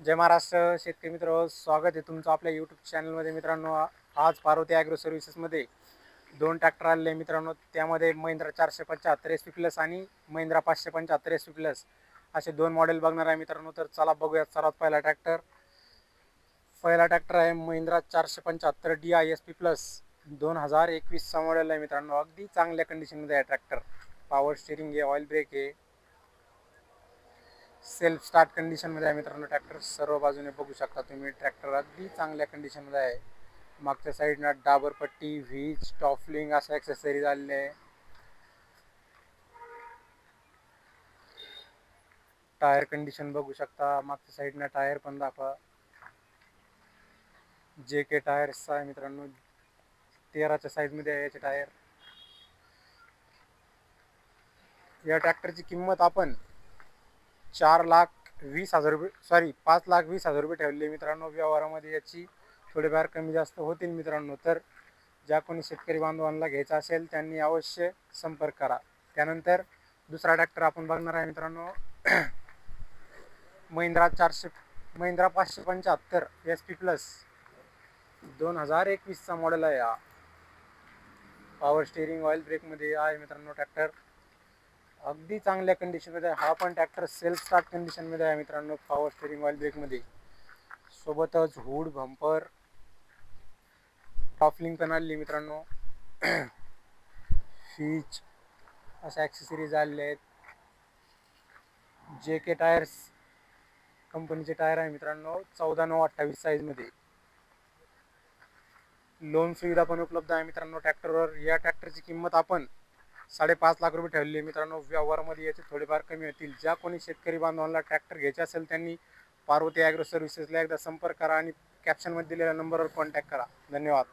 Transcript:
जय महाराष्ट्र शेतकरी मित्र स्वागत आहे तुमचं आपल्या यूट्यूब चॅनलमध्ये मित्रांनो आज पार्वती ॲग्रो सर्व्हिसेसमध्ये दोन ट्रॅक्टर आलेले मित्रांनो. त्यामध्ये महिंद्रा चारशे पंच्याहत्तर एस पी प्लस आणि महिंद्रा पाचशे पंच्याहत्तर एस पी प्लस असे दोन मॉडेल बघणार आहे मित्रांनो. तर चला बघूयात सर्वात पहिला ट्रॅक्टर पहिला ट्रॅक्टर आहे महिंद्रा चारशे पंच्याहत्तर D I S P plus दोन हजार एकवीसचा मॉडेल आहे मित्रांनो. अगदी चांगल्या कंडिशनमध्ये आहे ट्रॅक्टर पॉवर स्टेरिंग आहे ऑइल ब्रेक आहे. सेल्फ स्टार्ट कंडिशनमध्ये आहे मित्रांनो ट्रॅक्टर सर्व बाजूने बघू शकता तुम्ही. ट्रॅक्टर अगदी चांगल्या कंडिशनमध्ये आहे. मागच्या साईडनं डाबरपट्टी व्हीज टॉफलिंग अशा ॲक्सेसरीज आलेले आहे. टायर कंडिशन बघू शकता. मागच्या साईडनं टायर पण दाखवा. जे के टायर्स आहे मित्रांनो. तेराच्या साईजमध्ये आहे याचे टायर या ट्रॅक्टरची किंमत आपण चार लाख वीस हजार रुपये सॉरी पाच लाख वीस हजार रुपये ठेवले मित्रांनो व्यवहारामध्ये. याची थोडेफार कमी जास्त होतील मित्रांनो. तर ज्या कोणी शेतकरी बांधवांना घ्यायचा असेल त्यांनी अवश्य संपर्क करा. त्यानंतर दुसरा ट्रॅक्टर आपण बघणार आहे मित्रांनो. महिंद्रा चारशे महिंद्रा पाचशे पंच्याहत्तर एस पी प्लस दोन हजार एकवीसचा मॉडेल आहे हा. पॉवर स्टेअरिंग ऑइल ब्रेकमध्ये आहे मित्रांनो ट्रॅक्टर अगदी चांगल्या कंडिशनमध्ये आहे. हा पण ट्रॅक्टर सेल्फ स्टार्ट कंडिशनमध्ये आहे मित्रांनो पॉवर स्टेरिंग ऑइल ब्रेकमध्ये सोबतच हुड बंपर टॉफलिंग पण आलेली मित्रांनो. फीच अशा ॲक्सेसरीज आलेल्या आहेत. जे के टायर्स कंपनीचे टायर आहे मित्रांनो चौदा नऊ अठ्ठावीस साईजमध्ये लोन सुविधा पण उपलब्ध आहे मित्रांनो ट्रॅक्टरवर या ट्रॅक्टरची किंमत आपण साडेपाच लाख रुपये ठेवलेले मित्रांनो व्यवहारामध्ये याचे थोडेफार कमी होतील. ज्या कोणी शेतकरी बांधवांना ट्रॅक्टर घ्यायचे असेल त्यांनी पार्वती ॲग्रो सर्व्हिसेसला एकदा संपर्क करा आणि कॅप्शनमध्ये दिलेल्या नंबरवर कॉन्टॅक्ट करा. धन्यवाद.